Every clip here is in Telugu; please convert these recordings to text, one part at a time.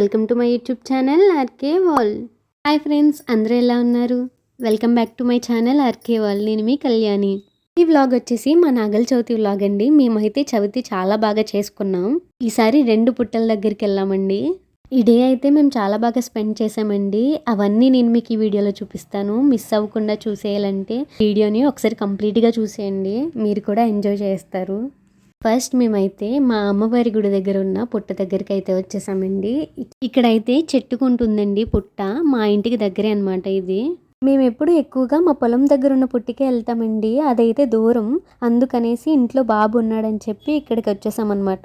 Welcome to my YouTube channel RK wall. Hi friends అందరూ ఎలా ఉన్నారు? Welcome back to my channel RK wall. నేను మీ కళ్యాణి. ఈ వ్లాగ్ వచ్చేసి మా నాగల చవితి వ్లాగ్ అండి. మేమైతే చవితి చాలా బాగా చేసుకున్నాం. ఈసారి రెండు పుట్టల దగ్గరికి వెళ్ళామండి. ఈ డే అయితే మేము చాలా బాగా స్పెండ్ చేసామండి అవన్నీ నేను మీకు ఈ వీడియోలో చూపిస్తాను. మిస్ అవ్వకుండా చూసేయాలంటే వీడియోని ఒకసారి కంప్లీట్గా చూసేయండి. మీరు కూడా ఎంజాయ్ చేస్తారు. ఫస్ట్ మేమైతే మా అమ్మవారి గుడి దగ్గర ఉన్న పుట్ట దగ్గరికి అయితే వచ్చేసామండి. ఇక్కడైతే చెట్టుకుంటుందండి పుట్ట మా ఇంటికి దగ్గరే అనమాట ఇది. మేము ఎప్పుడు ఎక్కువగా మా పొలం దగ్గర ఉన్న పుట్టికే వెళ్తామండి. అదైతే దూరం. అందుకనేసి ఇంట్లో బాబు ఉన్నాడని చెప్పి ఇక్కడికి వచ్చేసామన్నమాట.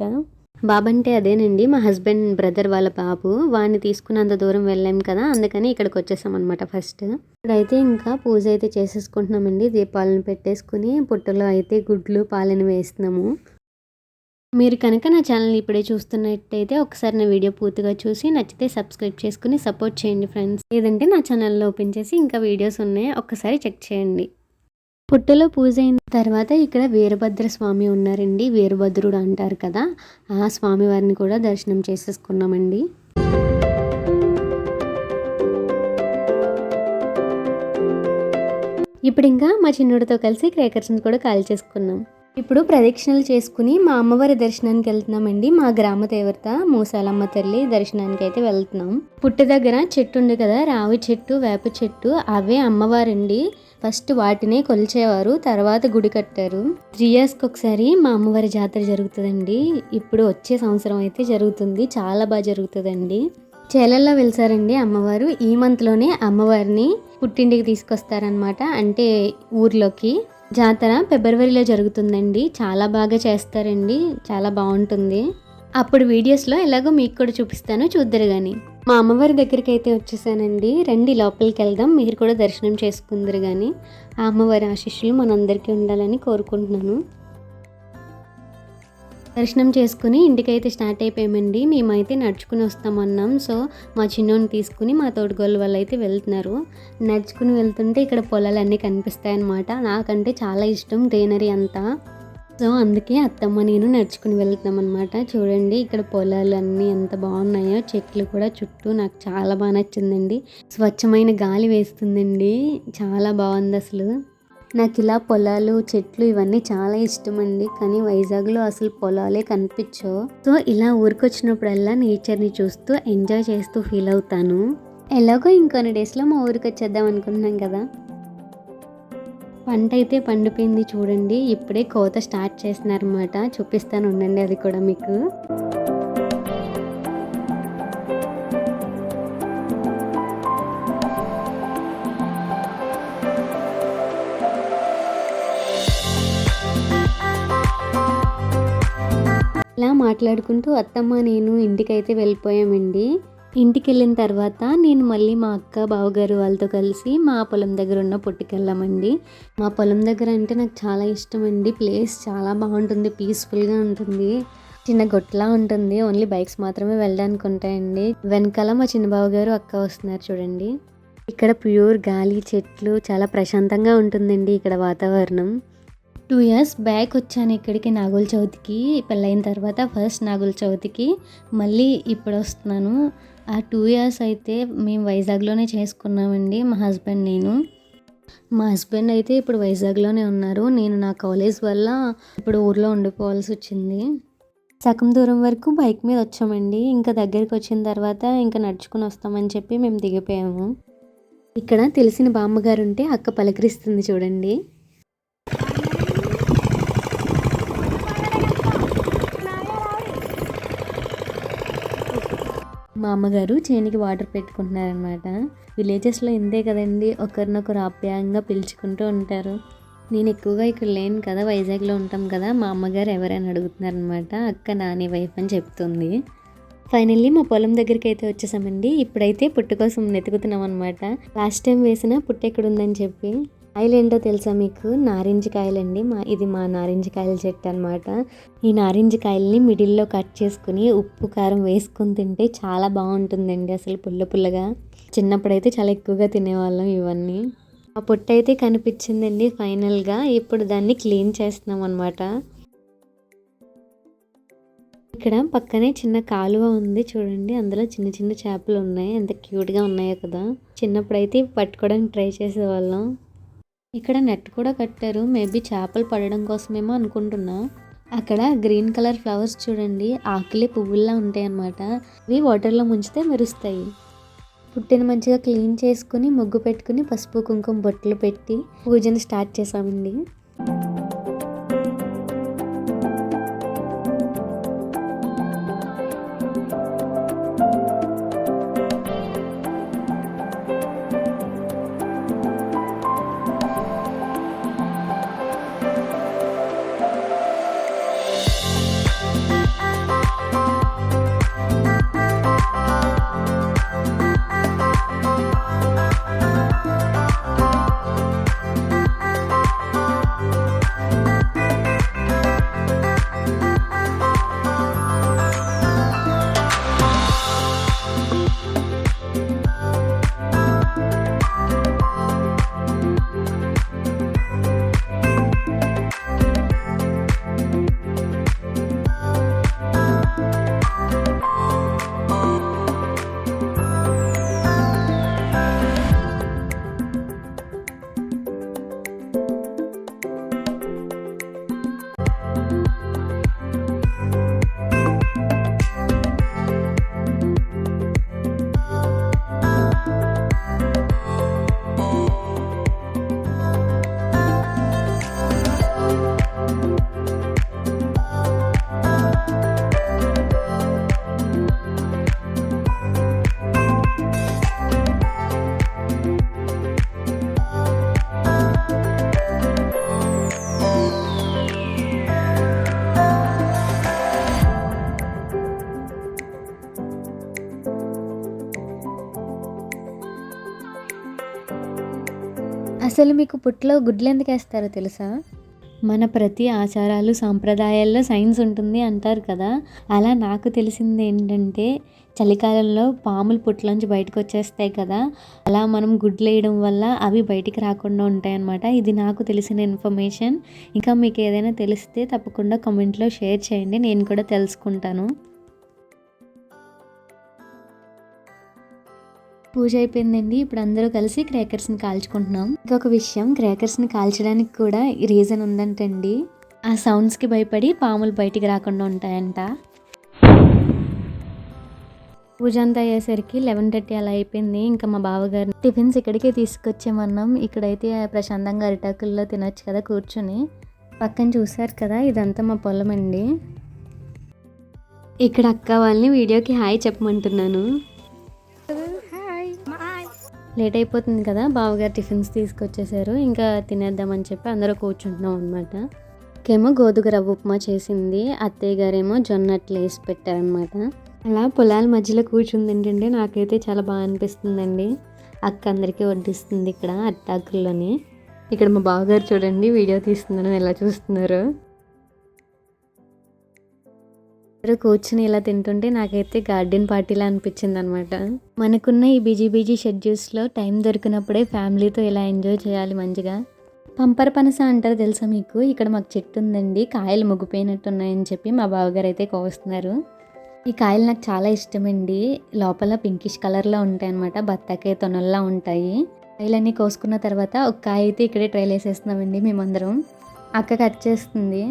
బాబు అంటే అదేనండి మా హస్బెండ్ బ్రదర్ వాళ్ళ బాబు. వాడిని తీసుకున్నంత దూరం వెళ్ళాం కదా అందుకని ఇక్కడికి వచ్చేసామన్నమాట అనమాట ఫస్ట్. ఇక్కడైతే ఇంకా పూజ అయితే చేసేసుకుంటున్నామండి. దీపాలను పెట్టేసుకుని పుట్టలో అయితే గుడ్లు పాలను వేస్తున్నాము. మీరు కనుక నా ఛానల్ ఇప్పుడే చూస్తున్నట్టయితే ఒకసారి నా వీడియో పూర్తిగా చూసి నచ్చితే సబ్స్క్రైబ్ చేసుకుని సపోర్ట్ చేయండి ఫ్రెండ్స్. లేదంటే నా ఛానల్లో ఓపెన్ చేసి ఇంకా వీడియోస్ ఉన్నాయి ఒక్కసారి చెక్ చేయండి. పుట్టలో పూజ అయిన తర్వాత ఇక్కడ వీరభద్ర స్వామి ఉన్నారండి. వీరభద్రుడు అంటారు కదా ఆ స్వామి వారిని కూడా దర్శనం చేసేసుకున్నామండి. ఇప్పుడు ఇంకా మా చిన్నుడితో కలిసి క్రేకర్స్ని కూడా కాల్ చేసుకున్నాం. ఇప్పుడు ప్రదక్షిణలు చేసుకుని మా అమ్మవారి దర్శనానికి వెళ్తున్నామండి. మా గ్రామ దేవత మూసాలమ్మ తల్లి దర్శనానికి అయితే వెళ్తున్నాం. పుట్ట దగ్గర చెట్టు ఉంది కదా రావి చెట్టు వేప చెట్టు అవే అమ్మవారండి. ఫస్ట్ వాటినే కొలిచేవారు తర్వాత గుడి కట్టారు. త్రీ ఇయర్స్కి ఒకసారి మా అమ్మవారి జాతర జరుగుతుందండి. ఇప్పుడు వచ్చే సంవత్సరం అయితే జరుగుతుంది చాలా బాగా జరుగుతుందండి. చేలల్లో వెలిసారండి అమ్మవారు. ఈ మంత్లోనే అమ్మవారిని పుట్టింటికి తీసుకొస్తారనమాట అంటే ఊర్లోకి. జాతర ఫిబ్రవరిలో జరుగుతుందండి. చాలా బాగా చేస్తారండి. చాలా బాగుంటుంది. అప్పుడు వీడియోస్లో ఎలాగో మీకు కూడా చూపిస్తాను. చూద్దరు కానీ మా అమ్మవారి దగ్గరికి అయితే వచ్చేసానండి. రండి లోపలికి వెళ్దాం. మీరు కూడా దర్శనం చేసుకుందరు కానీ ఆ అమ్మవారి ఆశిష్యులు మనందరికీ ఉండాలని కోరుకుంటున్నాను. దర్శనం చేసుకుని ఇంటికైతే స్టార్ట్ అయిపోయామండి. మేమైతే నడుచుకుని వస్తామన్నాం. సో మా చిన్నోని తీసుకుని మా తోడుగోళ్ళ వాళ్ళు అయితే వెళ్తున్నారు. నడుచుకుని వెళ్తుంటే ఇక్కడ పొలాలన్నీ కనిపిస్తాయి అన్నమాట నాకంటే చాలా ఇష్టం గ్రీనరీ అంతా. సో అందుకే అత్తమ్మ నేను నడుచుకుని వెళ్తున్నాం అనమాట చూడండి ఇక్కడ పొలాలు అన్నీ ఎంత బాగున్నాయో చెట్లు కూడా చుట్టూ నాకు చాలా బాగా నచ్చిందండి. స్వచ్ఛమైన గాలి వేస్తుందండి. చాలా బాగుంది అసలు నాకు ఇలా పొలాలు చెట్లు ఇవన్నీ చాలా ఇష్టం అండి కానీ వైజాగ్లో అసలు పొలాలే కనిపించవు. సో ఇలా ఊరికొచ్చినప్పుడల్లా నేచర్ని చూస్తూ ఎంజాయ్ చేస్తూ ఫీల్ అవుతాను. ఎలాగో ఇంకొన్ని డేస్లో మా ఊరికి వచ్చేద్దాం అనుకుంటున్నాం కదా. పంట అయితే పండిపోయింది చూడండి. ఇప్పుడే కోత స్టార్ట్ చేస్తున్నారన్నమాట. చూపిస్తాను ఉండండి అది కూడా మీకు. మాట్లాడుకుంటూ అత్తమ్మ నేను ఇంటికైతే వెళ్ళిపోయామండి. ఇంటికి వెళ్ళిన తర్వాత నేను మళ్ళీ మా అక్క బావగారు వాళ్ళతో కలిసి మా పొలం దగ్గర ఉన్న పుట్టుకెళ్ళామండి. మా పొలం దగ్గర అంటే నాకు చాలా ఇష్టం అండి ప్లేస్ చాలా బాగుంటుంది పీస్ఫుల్గా ఉంటుంది. చిన్న గొట్టలా ఉంటుంది. ఓన్లీ బైక్స్ మాత్రమే వెళ్ళడానికి ఉంటాయండి. వెనకాల మా చిన్న బావగారు అక్క వస్తున్నారు చూడండి. ఇక్కడ ప్యూర్ గాలి చెట్లు చాలా ప్రశాంతంగా ఉంటుందండి ఇక్కడ వాతావరణం. టూ ఇయర్స్ బ్యాక్ వచ్చాను ఇక్కడికి నాగుల చవితికి. పెళ్ళైన తర్వాత ఫస్ట్ నాగుల చవితికి. మళ్ళీ ఇప్పుడు వస్తున్నాను. ఆ టూ ఇయర్స్ అయితే మేము వైజాగ్లోనే చేసుకున్నామండి మా హస్బెండ్ నేను. మా హస్బెండ్ అయితే ఇప్పుడు వైజాగ్లోనే ఉన్నారు. నేను నా కాలేజ్ వల్ల ఇప్పుడు ఊర్లో ఉండిపోవాల్సి వచ్చింది. సగం దూరం వరకు బైక్ మీద వచ్చామండి. ఇంకా దగ్గరికి వచ్చిన తర్వాత ఇంకా నడుచుకుని వస్తామని చెప్పి మేము దిగిపోయాము. ఇక్కడ తెలిసిన బామ్మగారు ఉంటే అక్క పలకరిస్తుంది చూడండి. మా అమ్మగారు చేనికి వాటర్ పెట్టుకుంటున్నారనమాట విలేజెస్లో ఇంతే కదండి ఒకరినొకరు ఆప్యాయంగా పిలుచుకుంటూ ఉంటారు. నేను ఎక్కువగా ఇక్కడ లేను కదా వైజాగ్లో ఉంటాం కదా మా అమ్మగారు ఎవరైనా అడుగుతున్నారనమాట అక్క నాని వైఫ్ అని చెప్తుంది. ఫైనల్లీ మా పొలం దగ్గరికి అయితే వచ్చేసామండి. ఇప్పుడైతే పుట్టు కోసం వెతుకుతున్నాం అనమాట లాస్ట్ టైం వేసిన పుట్టు ఎక్కడుందని చెప్పి. కాయలేంటో ఏంటో తెలుసా మీకు? నారింజ కాయలండి. మా ఇది మా నారింజ కాయల చెట్టు అనమాట ఈ నారింజ కాయల్ని మిడిల్లో కట్ చేసుకుని ఉప్పు కారం వేసుకొని తింటే చాలా బాగుంటుందండి అసలు పుల్ల పుల్లగా. చిన్నప్పుడైతే చాలా ఎక్కువగా తినేవాళ్ళం ఇవన్నీ. ఆ పొట్టు అయితే కనిపించిందండి ఫైనల్గా. ఇప్పుడు దాన్ని క్లీన్ చేస్తున్నాం అనమాట ఇక్కడ పక్కనే చిన్న కాలువ ఉంది చూడండి. అందులో చిన్న చిన్న చేపలు ఉన్నాయి. ఎంత క్యూట్గా ఉన్నాయో కదా. చిన్నప్పుడైతే పట్టుకోవడానికి ట్రై చేసేవాళ్ళం. ఇక్కడ నెట్ కూడా కట్టారు. మేబీ చేపలు పడడం కోసమేమో అనుకుంటున్నా. అక్కడ గ్రీన్ కలర్ ఫ్లవర్స్ చూడండి. ఆకులే పువ్వుల్లా ఉంటాయి అన్నమాట ఇవి వాటర్లో ముంచితే మెరుస్తాయి. పుట్టిన మంచిగా క్లీన్ చేసుకుని ముగ్గు పెట్టుకుని పసుపు కుంకుమ బొట్లు పెట్టి పూజను స్టార్ట్ చేసామండి అసలు మీకు పుట్లో గుడ్లు ఎందుకు వేస్తారో తెలుసా? మన ప్రతి ఆచారాలు సాంప్రదాయాల్లో సైన్స్ ఉంటుంది అంటారు కదా. అలా నాకు తెలిసింది ఏంటంటే చలికాలంలో పాములు పుట్లోంచి బయటకు వచ్చేస్తాయి కదా. అలా మనం గుడ్లు వేయడం వల్ల అవి బయటికి రాకుండా ఉంటాయి అన్నమాట ఇది నాకు తెలిసిన ఇన్ఫర్మేషన్. ఇంకా మీకు ఏదైనా తెలిస్తే తప్పకుండా కమెంట్లో షేర్ చేయండి. నేను కూడా తెలుసుకుంటాను. పూజ అయిపోయిందండి. ఇప్పుడు అందరూ కలిసి క్రేకర్స్ని కాల్చుకుంటున్నాం. ఇంకొక విషయం క్రేకర్స్ని కాల్చడానికి కూడా రీజన్ ఉందంటండి. ఆ సౌండ్స్కి భయపడి పాములు బయటికి రాకుండా ఉంటాయంట. పూజ అంతా అయ్యేసరికి లెవెన్ థర్టీ అలా అయిపోయింది. ఇంకా మా బావగారు టిఫిన్స్ ఇక్కడికే తీసుకొచ్చేమన్నాం. ఇక్కడైతే ప్రశాంతంగా అరిటాకుల్లో తినొచ్చు కదా కూర్చొని. పక్కన చూసారు కదా ఇదంతా మా పొలం అండి ఇక్కడ అక్క వాళ్ళని వీడియోకి హాయ్ చెప్పమంటున్నాను. లేట్ అయిపోతుంది కదా బావగారు టిఫిన్స్ తీసుకొచ్చేసారు ఇంకా తినేద్దామని చెప్పి అందరూ కూర్చుంటున్నాం అనమాట ఇంకేమో గోధుమ రవ్వ ఉప్మా చేసింది అత్తయ్య గారేమో జొన్నట్లు వేసి పెట్టారనమాట అలా పొలాల మధ్యలో కూర్చుంది ఏంటంటే నాకైతే చాలా బాగా అనిపిస్తుందండి. అక్క అందరికీ వడ్డిస్తుంది ఇక్కడ అట్టాకుల్లోని. ఇక్కడ మా బావగారు చూడండి వీడియో తీస్తున్నాను ఎలా చూస్తున్నారు. అందరూ కూర్చుని ఇలా తింటుంటే నాకైతే గార్డెన్ పార్టీలా అనిపించింది అనమాట మనకున్న ఈ బిజీ బిజీ షెడ్యూల్స్లో టైం దొరికినప్పుడే ఫ్యామిలీతో ఇలా ఎంజాయ్ చేయాలి మంచిగా. పంపర పనస అంటారు తెలుసా మీకు? ఇక్కడ మాకు చెట్టు ఉందండి కాయలు ముగ్గిపోయినట్టు ఉన్నాయని చెప్పి మా బావగారు అయితే కోస్తున్నారు. ఈ కాయలు నాకు చాలా ఇష్టమండి. లోపల పింకిష్ కలర్లో ఉంటాయి అనమాట బత్తాకాయ తొనల్లా ఉంటాయి. కాయలన్నీ కోసుకున్న తర్వాత ఒక కాయ అయితే ఇక్కడే ట్రైల్ వేసేస్తున్నామండి మేమందరం. అక్క కట్ చేస్తుంది.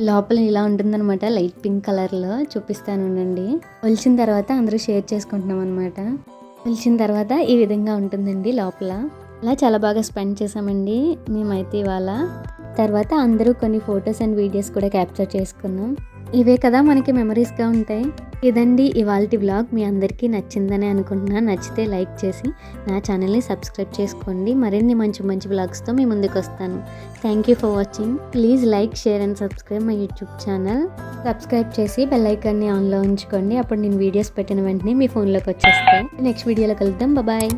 లోపల ఇలా ఉంటుందన్నమాట లైట్ పింక్ కలర్లో చూపిస్తాను ఉండండి. ఒలిచిన తర్వాత అందరూ షేర్ చేసుకుంటున్నాం అనమాట ఒలిచిన తర్వాత ఈ విధంగా ఉంటుందండి లోపల. అలా చాలా బాగా స్పెండ్ చేసామండి మేమైతే ఇవాళ. తర్వాత అందరూ కొన్ని ఫొటోస్ అండ్ వీడియోస్ కూడా క్యాప్చర్ చేసుకున్నాం. ఇవే కదా మనకి మెమరీస్గా ఉంటాయి. ఇదండి ఇవాళ వ్లాగ్ మీ అందరికీ నచ్చిందని అనుకుంటున్నా. నచ్చితే లైక్ చేసి నా ఛానల్ని సబ్స్క్రైబ్ చేసుకోండి. మరిన్ని మంచి మంచి వ్లాగ్స్తో మీ ముందుకు వస్తాను. Thank you for watching please like share and subscribe my YouTube channel subscribe చేసి బెల్ ఐకాన్ని ఆన్లో ఉంచుకోండి. అప్పుడు నేను వీడియోస్ పెట్టిన వెంటనే మీ ఫోన్లోకి వచ్చేస్తాను నెక్స్ట్ వీడియోలో కలుద్దాం. బాయ్